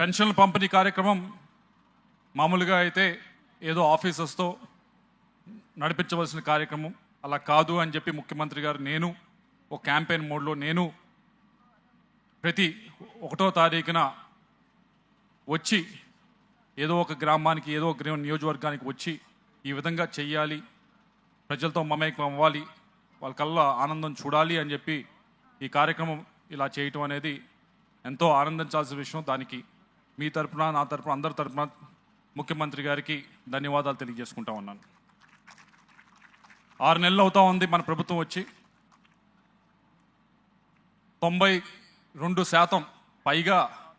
పెన్షన్ల పంపిణీ కార్యక్రమం మామూలుగా అయితే ఏదో ఆఫీసర్స్తో నడిపించవలసిన కార్యక్రమం అలా కాదు అని చెప్పి ముఖ్యమంత్రి గారు నేను ఒక క్యాంపెయిన్ మోడ్లో నేను ప్రతి ఒకటో తారీఖున వచ్చి ఏదో ఒక గ్రామానికి ఏదో ఒక నియోజకవర్గానికి వచ్చి ఈ విధంగా చెయ్యాలి ప్రజలతో మమేకం అవ్వాలి వాళ్ళ కల్లా ఆనందం చూడాలి అని చెప్పి ఈ కార్యక్రమం ఇలా చేయటం అనేది ఎంతో ఆనందించాల్సిన విషయం. దానికి మీ తరపున నా తరపున అందరి తరపున ముఖ్యమంత్రి గారికి ధన్యవాదాలు తెలియజేసుకుంటా ఉన్నాను. ఆరు నెలలు అవుతా ఉంది మన ప్రభుత్వం వచ్చి. తొంభై రెండు శాతం పైగా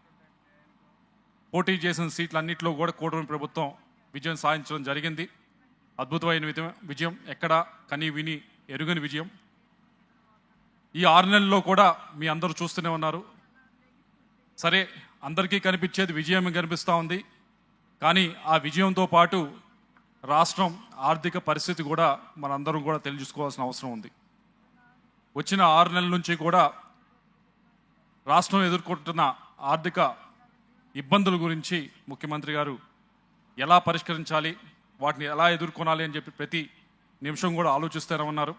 పోటీ చేసిన సీట్లన్నింటిలో కూడా కూటమి ప్రభుత్వం విజయం సాధించడం జరిగింది. అద్భుతమైన విజయం విజయం. ఎక్కడ కని విని ఎరుగని విజయం. ఈ ఆరు నెలల్లో కూడా మీ అందరూ చూస్తూనే ఉన్నారు. సరే అందరికీ కనిపించేది విజయం కనిపిస్తూ ఉంది. కానీ ఆ విజయంతో పాటు రాష్ట్రం ఆర్థిక పరిస్థితి కూడా మనందరం కూడా తెలుసుకోవాల్సిన అవసరం ఉంది. వచ్చిన ఆరు నెలల నుంచి కూడా రాష్ట్రం ఎదుర్కొంటున్న ఆర్థిక ఇబ్బందుల గురించి ముఖ్యమంత్రి గారు ఎలా పరిష్కరించాలి వాటిని ఎలా ఎదుర్కొనాలి అని చెప్పి ప్రతి నిమిషం కూడా ఆలోచిస్తూనే ఉన్నారు.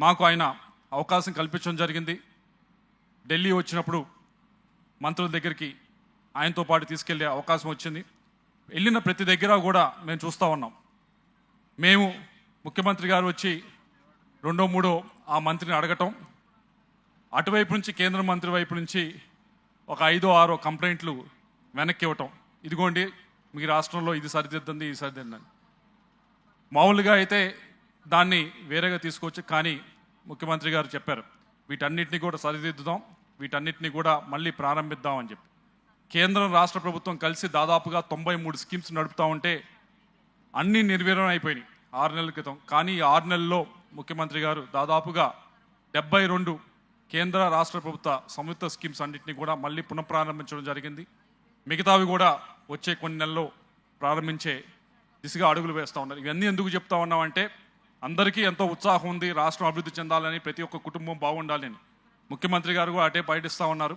మాకు ఆయన అవకాశం కల్పించడం జరిగింది. ఢిల్లీ వచ్చినప్పుడు మంత్రుల దగ్గరికి ఆయనతో పాటు తీసుకెళ్ళే అవకాశం వచ్చింది. వెళ్ళిన ప్రతి దగ్గర కూడా మేము చూస్తూ ఉన్నాం. మేము ముఖ్యమంత్రి గారు వచ్చి రెండో మూడో ఆ మంత్రిని అడగటం అటువైపు నుంచి కేంద్ర మంత్రి వైపు నుంచి ఒక ఐదో ఆరో కంప్లైంట్లు వెనక్కి ఇవ్వటం. ఇదిగోండి మీ రాష్ట్రంలో ఇది సరిదిద్దండి ఇది సరిదిద్దండి మామూలుగా అయితే దాన్ని వేరేగా తీసుకోవచ్చు కానీ ముఖ్యమంత్రి గారు చెప్పారు. వీటన్నిటిని కూడా సరిదిద్దుదాం. వీటన్నిటిని కూడా మళ్ళీ ప్రారంభిద్దామని చెప్పి. కేంద్రం రాష్ట్ర ప్రభుత్వం కలిసి దాదాపుగా తొంభై మూడు స్కీమ్స్ నడుపుతా ఉంటే అన్నీ నిర్వీర్యం అయిపోయినాయి ఆరు నెలల క్రితం. కానీ ఈ ఆరు నెలల్లో ముఖ్యమంత్రి గారు దాదాపుగా డెబ్బై రెండు కేంద్ర రాష్ట్ర ప్రభుత్వ సంయుక్త స్కీమ్స్ అన్నింటినీ కూడా మళ్ళీ పునఃప్రారంభించడం జరిగింది. మిగతావి కూడా వచ్చే కొన్ని నెలల్లో ప్రారంభించే దిశగా అడుగులు వేస్తూ ఉన్నారు. ఇవన్నీ ఎందుకు చెప్తా ఉన్నామంటే అందరికీ ఎంతో ఉత్సాహం ఉంది రాష్ట్రం అభివృద్ధి చెందాలని ప్రతి ఒక్క కుటుంబం బాగుండాలని. ముఖ్యమంత్రి గారు కూడా అటే పర్యటిస్తూ ఉన్నారు.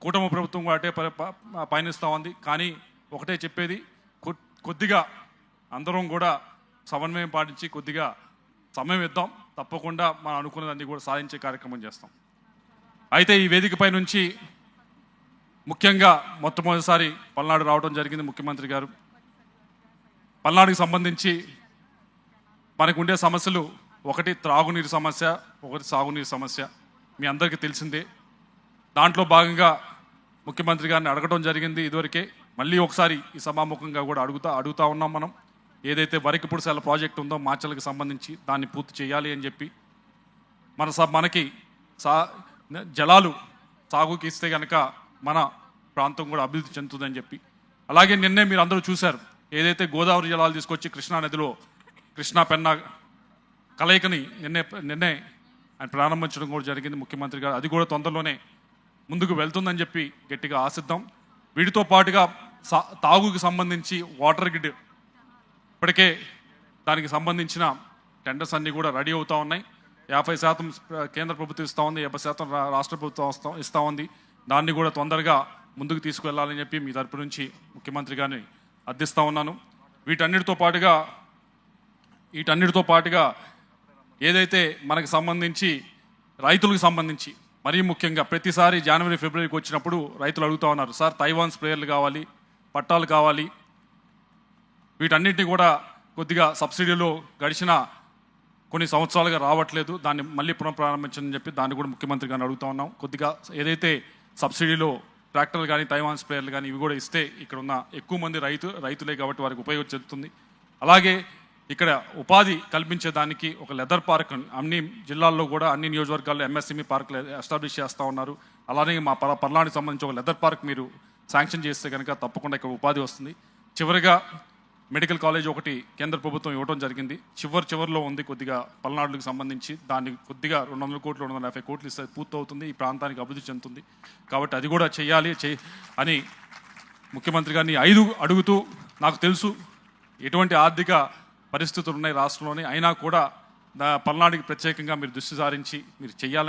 కూటమి ప్రభుత్వం కూడా అటే ప- పయనిస్తూ ఉంది. కానీ ఒకటే చెప్పేది కొద్దిగా అందరం కూడా సమన్వయం పాటించి కొద్దిగా సమయం ఇద్దాం. తప్పకుండా మనం అనుకున్నదాన్ని కూడా సాధించే కార్యక్రమం చేస్తాం. అయితే ఈ వేదికపై నుంచి ముఖ్యంగా మొట్టమొదటిసారి పల్నాడు రావడం జరిగింది ముఖ్యమంత్రి గారు. పల్నాడుకి సంబంధించి మనకు ఉండే సమస్యలు ఒకటి త్రాగునీరు సమస్య ఒకటి సాగునీరు సమస్య. మీ అందరికీ తెలిసిందే. దాంట్లో భాగంగా ముఖ్యమంత్రి గారిని అడగడం జరిగింది ఇదివరకే. మళ్ళీ ఒకసారి ఈ సభాముఖంగా కూడా అడుగుతా అడుగుతా ఉన్నాం మనం. ఏదైతే వరికి పుడిసెల ప్రాజెక్ట్ ఉందో మార్చలకు సంబంధించి దాన్ని పూర్తి చేయాలి అని చెప్పి. మన స- మనకి సా జలాలు సాగుకి ఇస్తే కనుక మన ప్రాంతం కూడా అభివృద్ధి చెందుతుందని చెప్పి. అలాగే నిన్నే మీరు అందరూ చూశారు. ఏదైతే గోదావరి జలాలు తీసుకొచ్చి కృష్ణా నదిలో కృష్ణా పెన్నా కలయికని నిన్నే నిన్నే ఆయన ప్రారంభించడం కూడా జరిగింది ముఖ్యమంత్రి గారు. అది కూడా తొందరలోనే ముందుకు వెళ్తుందని చెప్పి గట్టిగా ఆశిద్దాం. వీటితో పాటుగా సా- తాగుకి సంబంధించి వాటర్ గ్రిడ్ ఇప్పటికే దానికి సంబంధించిన టెండర్స్ అన్నీ కూడా రెడీ అవుతూ ఉన్నాయి. యాభై శాతం కేంద్ర ప్రభుత్వం ఇస్తూ ఉంది యాభై శాతం రాష్ట్ర ప్రభుత్వం వస్తా ఇస్తూ ఉంది. దాన్ని కూడా తొందరగా ముందుకు తీసుకువెళ్ళాలని చెప్పి మీ తరపు నుంచి ముఖ్యమంత్రి గారిని అర్థిస్తూ ఉన్నాను. వీటన్నిటితో పాటుగా వీటన్నిటితో పాటుగా ఏదైతే మనకు సంబంధించి రైతులకు సంబంధించి మరీ ముఖ్యంగా ప్రతిసారి జనవరి ఫిబ్రవరికి వచ్చినప్పుడు రైతులు అడుగుతా ఉన్నారు సార్ తైవాన్ స్ప్రేయర్లు కావాలి పట్టాలు కావాలి. వీటన్నిటిని కూడా కొద్దిగా సబ్సిడీలో గడిచిన కొన్ని సంవత్సరాలుగా రావట్లేదు. దాన్ని మళ్ళీ పునఃప్రారంభించని చెప్పి దాన్ని కూడా ముఖ్యమంత్రి గారిని అడుగుతా ఉన్నాం. కొద్దిగా ఏదైతే సబ్సిడీలో ట్రాక్టర్లు కానీ తైవాన్ స్ప్రేయర్లు కానీ ఇవి కూడా ఇస్తే ఇక్కడ ఉన్న ఎక్కువ మంది రైతు రైతులే కాబట్టి వారికి ఉపయోగం చెందుతుంది. అలాగే ఇక్కడ ఉపాధి కల్పించే దానికి ఒక లెదర్ పార్క్ అన్ని జిల్లాల్లో కూడా అన్ని నియోజకవర్గాల్లో ఎంఎస్ఎంఈ పార్కులు ఎస్టాబ్లిష్ చేస్తూ ఉన్నారు. అలానే మా పర పర్లానికి సంబంధించి ఒక లెదర్ పార్క్ మీరు శాంక్షన్ చేస్తే కనుక తప్పకుండా ఇక్కడ ఉపాధి వస్తుంది. చివరిగా మెడికల్ కాలేజ్ ఒకటి కేంద్ర ప్రభుత్వం ఇవ్వడం జరిగింది. చివరి చివరిలో ఉంది కొద్దిగా పల్నాడులకు సంబంధించి. దాన్ని కొద్దిగా రెండు వందల కోట్లు రెండు వందల యాభై కోట్లు ఇస్తే పూర్తవుతుంది. ఈ ప్రాంతానికి అభివృద్ధి చెందుతుంది. కాబట్టి అది కూడా చేయాలి చే అని ముఖ్యమంత్రి గారిని ఐదు అడుగుతూ నాకు తెలుసు. ఎటువంటి ఆర్థిక పరిస్థితులు ఉన్నాయి రాష్ట్రంలోని. అయినా కూడా దా- ప్రత్యేకంగా మీరు దృష్టి సారించి మీరు చేయాలని